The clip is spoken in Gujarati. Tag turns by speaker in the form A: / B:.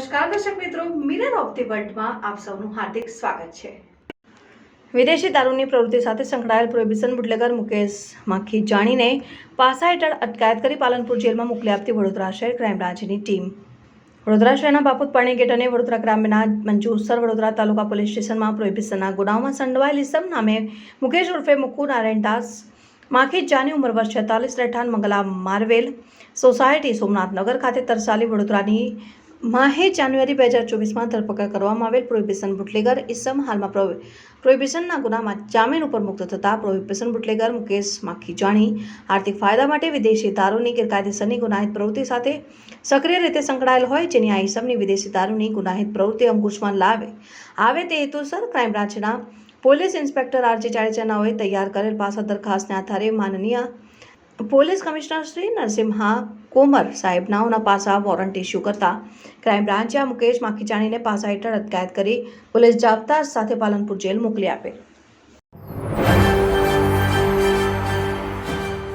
A: નમસ્કાર દર્શક મિત્રો, મિરર ઓફ ધી વર્લ્ડમાં આપ સૌનું હાર્દિક સ્વાગત છે. વિદેશી દારૂની પ્રવૃત્તિ સાથે સંકળાયેલ પ્રોહિબિશન બુટલેગર મુકેશ માખી જાણીને પાસા હેઠળ અટકાયત કરી પાલનપુર જેલમાં મોકલી આપતી વડોદરા શહેર ક્રાઇમ બ્રાન્ચની ટીમ. વડોદરા શહેરના બાપુત પાણી ગેટ અને વડોદરા ગ્રામ્યના મંજુસર વડોદરા તાલુકા પોલીસ સ્ટેશનમાં પ્રોહિબિશનના ગુનાઓમાં સંડવાયેલ ઇસમ નામે મુકેશ ઉર્ફે મુકુ નારાયણ દાસ, માખી જાની ઉંમર વર્ષ છેતાલીસ, રહેઠાણ મંગલા માર્વેલ, સોસાયટી સોમનાથનગર ખાતે તરસાલી વડોદરાની માહે જાન્યુઆરી બે હજાર ચોવીસમાં ધરપકડ કરવામાં આવેલ પ્રોહિબિશન બુટલેગર ઇસમ હાલમાં પ્રો પ્રોહિબિશનના ગુનામાં જામીન ઉપર મુક્ત થતા પ્રોહિબિશન બુટલેગર મુકેશ માખી જાણી. આર્થિક ફાયદા માટે વિદેશી દારૂની ગેરકાયદેસરની ગુનાહિત પ્રવૃત્તિ સાથે સક્રિય રીતે સંકળાયેલ હોય જેની આ ઇસમની વિદેશી દારૂની ગુનાહિત પ્રવૃત્તિ અંકુશમાં લાવે. આવે તે હેતુસર ક્રાઇમ બ્રાન્ચના પોલીસ ઇન્સ્પેક્ટર આરજી જાડેજાનાઓએ તૈયાર કરેલ પાસા દરખાસ્તને આધારે માનનીય પોલીસ કમિશનર શ્રી નરસિમ્હા કોમર સાહેબનાઓના પાસા વોરંટ ઇસ્યુ કરતા. ક્રાઇમ બ્રાન્ચે આ મુકેશ માખીજાણીને પાસા હેઠળ અટકાયત કરી પોલીસ જાપ્તા સાથે પાલનપુર જેલ મોકલી આપે.